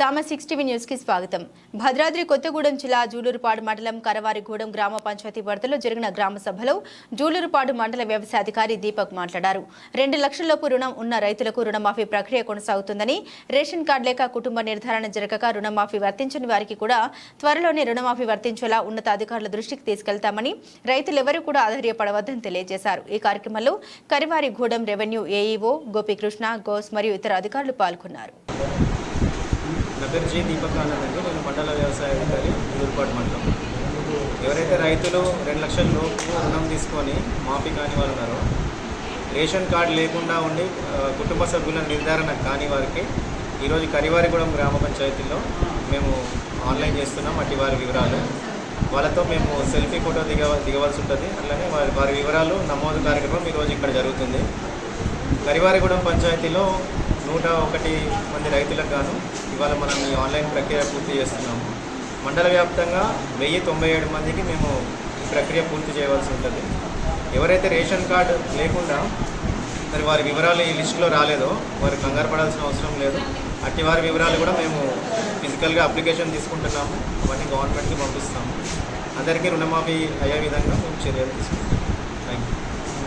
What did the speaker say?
సామ six TV స్వాగతం. భద్రాద్రి కొత్తగూడెం జిల్లా జూలూరుపాడు మండలం కరవారిగూడెం గ్రామ పంచాయతీ పరిధిలో జరిగిన గ్రామ సభలో జూలూరుపాడు మండల వ్యవసాయ అధికారి దీపక్ మాట్లాడారు. రెండు లక్షలలోపు రుణం ఉన్న రైతులకు రుణమాఫీ ప్రక్రియ కొనసాగుతుందని రేషన్ కార్డు లేక కుటుంబ నిర్ధారణ జరగక రుణమాఫీ వర్తించని వారికి కూడా త్వరలోనే రుణమాఫీ వర్తించేలా ఉన్నతాధికారుల దృష్టికి తీసుకెళ్తామని రైతులెవరూ కూడా ఆధార్యపడవద్దని తెలియజేశారు. ఈ కార్యక్రమంలో కరివారిగూడెం రెవెన్యూ ఏఈఓ గోపికృష్ణ గోస్ మరియు ఇతర అధికారులు పాల్గొన్నారు. నా పేరు జే దీపక్ ఆనంద్ అండి. నేను మండల వ్యవసాయ అధికారి నూరుపాడు మండలం. ఎవరైతే రైతులు రెండు లక్షల లోపు రుణం తీసుకొని మాఫీ కాని వాళ్ళు ఉన్నారో రేషన్ కార్డు లేకుండా ఉండి కుటుంబ సభ్యుల నిర్ధారణ కాని వారికి ఈరోజు కరివారిగూడెం గ్రామ పంచాయతీలో మేము ఆన్లైన్ చేస్తున్నాం అట్టి వారి వివరాలు. వాళ్ళతో మేము సెల్ఫీ ఫోటో దిగ దిగవలసి ఉంటుంది అట్లనే వారి వారి వివరాలు నమోదు కార్యక్రమం ఈరోజు ఇక్కడ జరుగుతుంది. కరివారిగూడెం పంచాయతీలో నూట ఒకటి మంది రైతులకు గాను ఇవాళ మనం ఈ ఆన్లైన్ ప్రక్రియ పూర్తి చేస్తున్నాము. మండల వ్యాప్తంగా వెయ్యి తొంభై ఏడు మందికి మేము ఈ ప్రక్రియ పూర్తి చేయవలసి ఉంటుంది. ఎవరైతే రేషన్ కార్డు లేకుండా మరి వారి వివరాలు ఈ లిస్టులో రాలేదో వారు కంగారు పడాల్సిన అవసరం లేదు. అట్టి వారి వివరాలు కూడా మేము ఫిజికల్గా అప్లికేషన్ తీసుకుంటున్నాము. అవన్నీ గవర్నమెంట్కి పంపిస్తాము. అందరికీ రుణమాఫీ అయ్యే విధంగా మేము చర్యలు తీసుకుంటాం థ్యాంక్ యూ